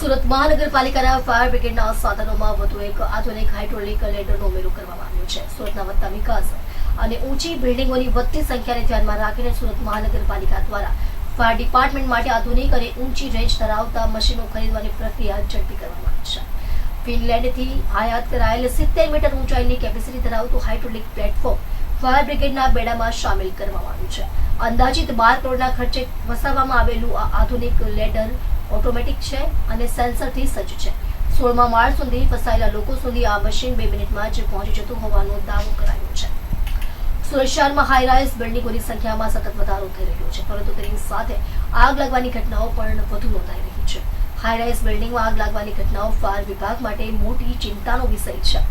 સુરત મહાનગરપાલિકાના ફાયર બ્રિગેડના સાધનોમાં વધુ એક આધુનિક હાઇડ્રોલિક લેડરનો ઉમેરો કરવામાં આવ્યો છે. સુરતના વધતા વિકાસ અને ઊંચી બિલ્ડિંગોની વધતી સંખ્યાને ધ્યાનમાં રાખીને સુરત મહાનગરપાલિકા દ્વારા ફાયર ડિપાર્ટમેન્ટ માટે આધુનિક અને ઊંચી રેન્જ ધરાવતા મશીનો ખરીદવાની પ્રક્રિયા ઝડપી કરવામાં આવી છે. ફિનલેન્ડથી આયાત કરાયેલ સિત્તેર મીટર ઊંચાઈની કેપેસિટી ધરાવતું હાઇડ્રોલિક પ્લેટફોર્મ ફાયર બ્રિગેડના બેડામાં સામેલ કરવામાં આવ્યું છે. અંદાજિત બાર કરોડના ખર્ચે વસાવવામાં આવેલું આ આધુનિક લેડર ઓટોમેટિક છે અને સેન્સરથી સજ્જ છે. સોળમા માળ સુધી ફસાયેલા લોકો સુધી આ મશીન બે મિનિટમાં જ પહોંચી જતું હોવાનો દાવો કરાયો છે. સુરત શહેરમાં હાઈરાઇઝ બિલ્ડિંગોની સંખ્યામાં સતત વધારો થઈ રહ્યો છે, પરંતુ તેની સાથે આગ લાગવાની ઘટનાઓ પણ વધુ નોંધાઈ રહી છે. હાઈરાઇઝ બિલ્ડિંગમાં આગ લાગવાની ઘટનાઓ ફાયર વિભાગ માટે મોટી ચિંતાનો વિષય છે.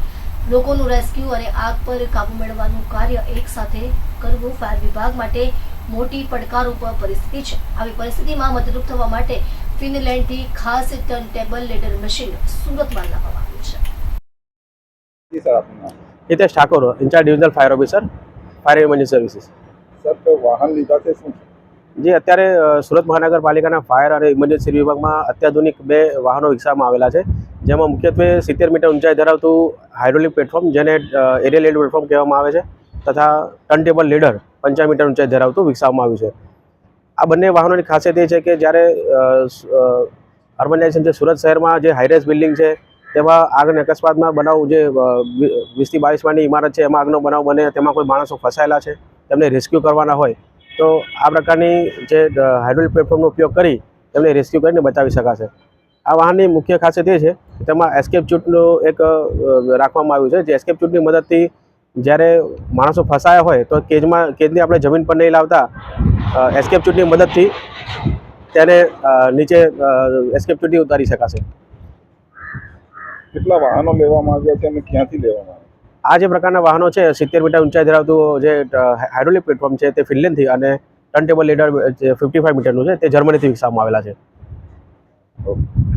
લોકોનું રેસ્ક્યુ અને આગ પર કાબુ મેળવવાનું કાર્ય એક સાથે કરવું ફાયર વિભાગ માટે મોટી પડકારરૂપ પરિસ્થિતિ છે. આવી પરિસ્થિતિમાં મદદરૂપ થવા માટે ફિનલેન્ડથી ખાસ ટર્ન ટેબલ લેડર મશીન સુરતમાં લાવવામાં આવ્યું છે. Hitesh Thakor incharge divisional fire officer fire emergency services sir વાહન લીધા છે શું જે અત્યારે સુરત મહાનગરપાલિકાના ફાયર અને ઇમરજન્સી વિભાગમાં અત્યાધુનિક બે વાહનો વિકસાવવામાં આવેલા છે જેમાં મુખ્યત્વે સિત્તેર મીટર ઊંચાઈ ધરાવતું હાઇડ્રોલિક પ્લેટફોર્મ જેને એરિયલ એડ પ્લેટફોર્મ કહેવામાં આવે છે તથા ટર્ન ટેબલ લીડર પંચાવન મીટર ઊંચાઈ ધરાવતું વિકસાવવામાં આવ્યું છે. આ બંને વાહનોની ખાસિયત એ છે કે જ્યારે અર્બનાઇઝેશન જે સુરત શહેરમાં જે હાઈરેસ બિલ્ડિંગ છે, તેમાં આગને અકસ્માતમાં બનાવ જે વીસથી બાવીસ માળની ઇમારત છે, એમાં આગનો બનાવ બને, તેમાં કોઈ માણસો ફસાયેલા છે, તેમને રેસ્ક્યુ કરવાના હોય, તો આ પ્રકારની જે હાઇડ્રોલિક પ્લેટફોર્મનો ઉપયોગ કરી તેમને રેસ્ક્યુ કરીને બચાવી શકાશે. આ વાહનની મુખ્ય ખાસિયત એ છે, તેમાં એસ્કેપ ચૂટનું એક રાખવામાં આવ્યું છે, જે એસ્કેપ ચૂટની મદદથી જ્યારે માણસો ફસાયા હોય તો કેજમાં કેજને આપણે જમીન પર નહીં લાવતા એસ્કેપ ચૂંટની મદદથી તેને નીચે એસ્કેપ ચૂંટી ઉતારી શકાશે. કેટલા વાહનો લેવામાં આવ્યા છે અને ક્યાંથી લેવામાં આવ્યા? આ જે પ્રકારના વાહનો છે સિત્તેર મીટર ઊંચાઈ ધરાવતું જે હાઇડ્રોલિક પ્લેટફોર્મ છે તે ફિનલેન્ડથી અને ટર્ન ટેબલ લીડર જે ફિફ્ટી ફાઇવ મીટરનું છે તે જર્મનીથી વિકસાવવામાં આવેલા છે. ઓકે.